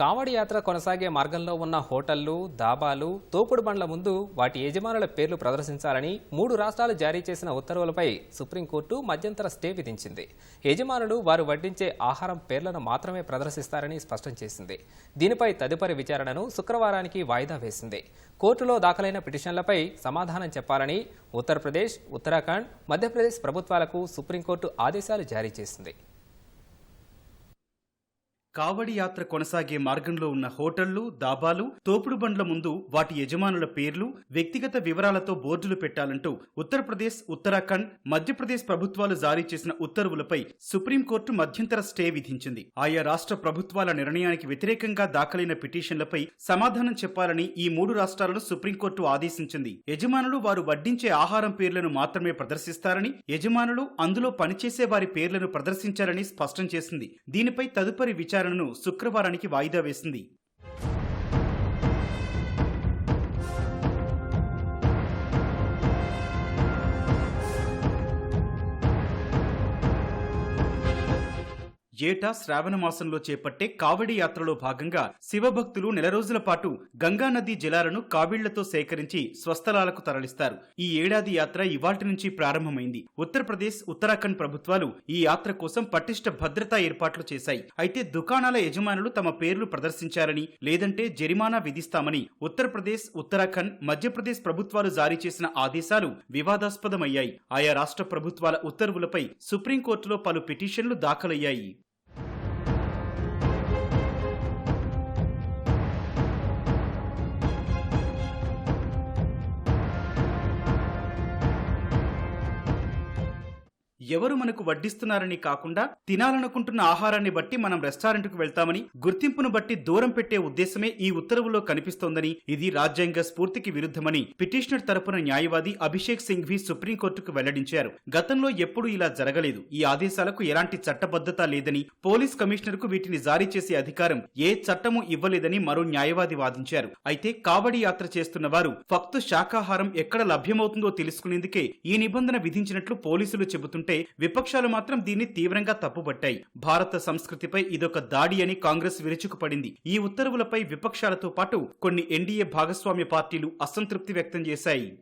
కావడి యాత్ర కొనసాగే మార్గంలో ఉన్న హోటళ్ళు దాబాలు తోపుడు బండ్ల ముందు వాటి యజమానుల పేర్లు ప్రదర్శించాలని మూడు రాష్ట్రాలు జారీ చేసిన ఉత్తర్వులపై సుప్రీంకోర్టు మధ్యంతర స్టే విధించింది. యజమానులు వారు వడ్డించే ఆహారం పేర్లను మాత్రమే ప్రదర్శిస్తారని స్పష్టం చేసింది. దీనిపై తదుపరి విచారణను శుక్రవారానికి వాయిదా వేసింది. కోర్టులో దాఖలైన పిటిషన్లపై సమాధానం చెప్పాలని ఉత్తరప్రదేశ్ ఉత్తరాఖండ్ మధ్యప్రదేశ్ ప్రభుత్వాలకు సుప్రీంకోర్టు ఆదేశాలు జారీ చేసింది. కావడి యాత్ర కొనసాగే మార్గంలో ఉన్న హోటళ్ళు దాబాలు తోపుడు బండ్ల ముందు వాటి యజమానుల పేర్లు వ్యక్తిగత వివరాలతో బోర్డులు పెట్టాలంటూ ఉత్తరప్రదేశ్ ఉత్తరాఖండ్ మధ్యప్రదేశ్ ప్రభుత్వాలు జారీ చేసిన ఉత్తర్వులపై సుప్రీంకోర్టు మధ్యంతర స్టే విధించింది. ఆయా రాష్ట్ర ప్రభుత్వాల నిర్ణయానికి వ్యతిరేకంగా దాఖలైన పిటిషన్లపై సమాధానం చెప్పాలని ఈ మూడు రాష్ట్రాలను సుప్రీంకోర్టు ఆదేశించింది. యజమానులు వారు వడ్డించే ఆహారం పేర్లను మాత్రమే ప్రదర్శిస్తారని యజమానులు అందులో పనిచేసే వారి పేర్లను ప్రదర్శించాలని స్పష్టం చేసింది. దీనిపై తదుపరి విచారణ విచారణను శుక్రవారానికి వాయిదా వేసింది. ఏటా శ్రావణ మాసంలో చేపట్టే కావడి యాత్రలో భాగంగా శివభక్తులు నెల రోజుల పాటు గంగానదీ జలాలను కావిళ్ళతో సేకరించి స్వస్థలాలకు తరలిస్తారు. ఈ ఏడాది యాత్ర ఇవాటి నుంచి ప్రారంభమైంది. ఉత్తరప్రదేశ్ ఉత్తరాఖండ్ ప్రభుత్వాలు ఈ యాత్ర కోసం పటిష్ట భద్రతా ఏర్పాట్లు చేశాయి. అయితే దుకాణాల యజమానులు తమ పేర్లు ప్రదర్శించారని లేదంటే జరిమానా విధిస్తామని ఉత్తరప్రదేశ్ ఉత్తరాఖండ్ మధ్యప్రదేశ్ ప్రభుత్వాలు జారీ చేసిన ఆదేశాలు వివాదాస్పదమయ్యాయి. ఆయా రాష్ట్ర ప్రభుత్వాల ఉత్తర్వులపై సుప్రీంకోర్టులో పలు పిటిషన్లు దాఖలయ్యాయి. ఎవరు మనకు వడ్డిస్తున్నారని కాకుండా తినాలనుకుంటున్న ఆహారాన్ని బట్టి మనం రెస్టారెంట్కు వెళ్తామని గుర్తింపును బట్టి దూరం పెట్టే ఉద్దేశమే ఈ ఉత్తర్వులో కనిపిస్తోందని ఇది రాజ్యాంగ స్ఫూర్తికి విరుద్ధమని పిటిషనర్ తరపున న్యాయవాది అభిషేక్ సింఘ్వి సుప్రీంకోర్టుకు వెల్లడించారు. గతంలో ఎప్పుడూ ఇలా జరగలేదు. ఈ ఆదేశాలకు ఎలాంటి చట్టబద్ధత లేదని పోలీస్ కమిషనర్కు వీటిని జారీ చేసే అధికారం ఏ చట్టము ఇవ్వలేదని మరో న్యాయవాది వాదించారు. అయితే కావడి యాత్ర చేస్తున్న వారు ఫక్తు శాకాహారం ఎక్కడ లభ్యమవుతుందో తెలుసుకునేందుకే ఈ నిబంధన విధించినట్లు పోలీసులు చెబుతుంటే విపక్షాలు మాత్రం దీన్ని తీవ్రంగా తప్పుపట్టాయి. భారత సంస్కృతిపై ఇదొక దాడి అని కాంగ్రెస్ విరుచుకుపడింది. ఈ ఉత్తర్వులపై విపక్షాలతో పాటు కొన్ని ఎన్డీఏ భాగస్వామ్య పార్టీలు అసంతృప్తి వ్యక్తం చేశాయి.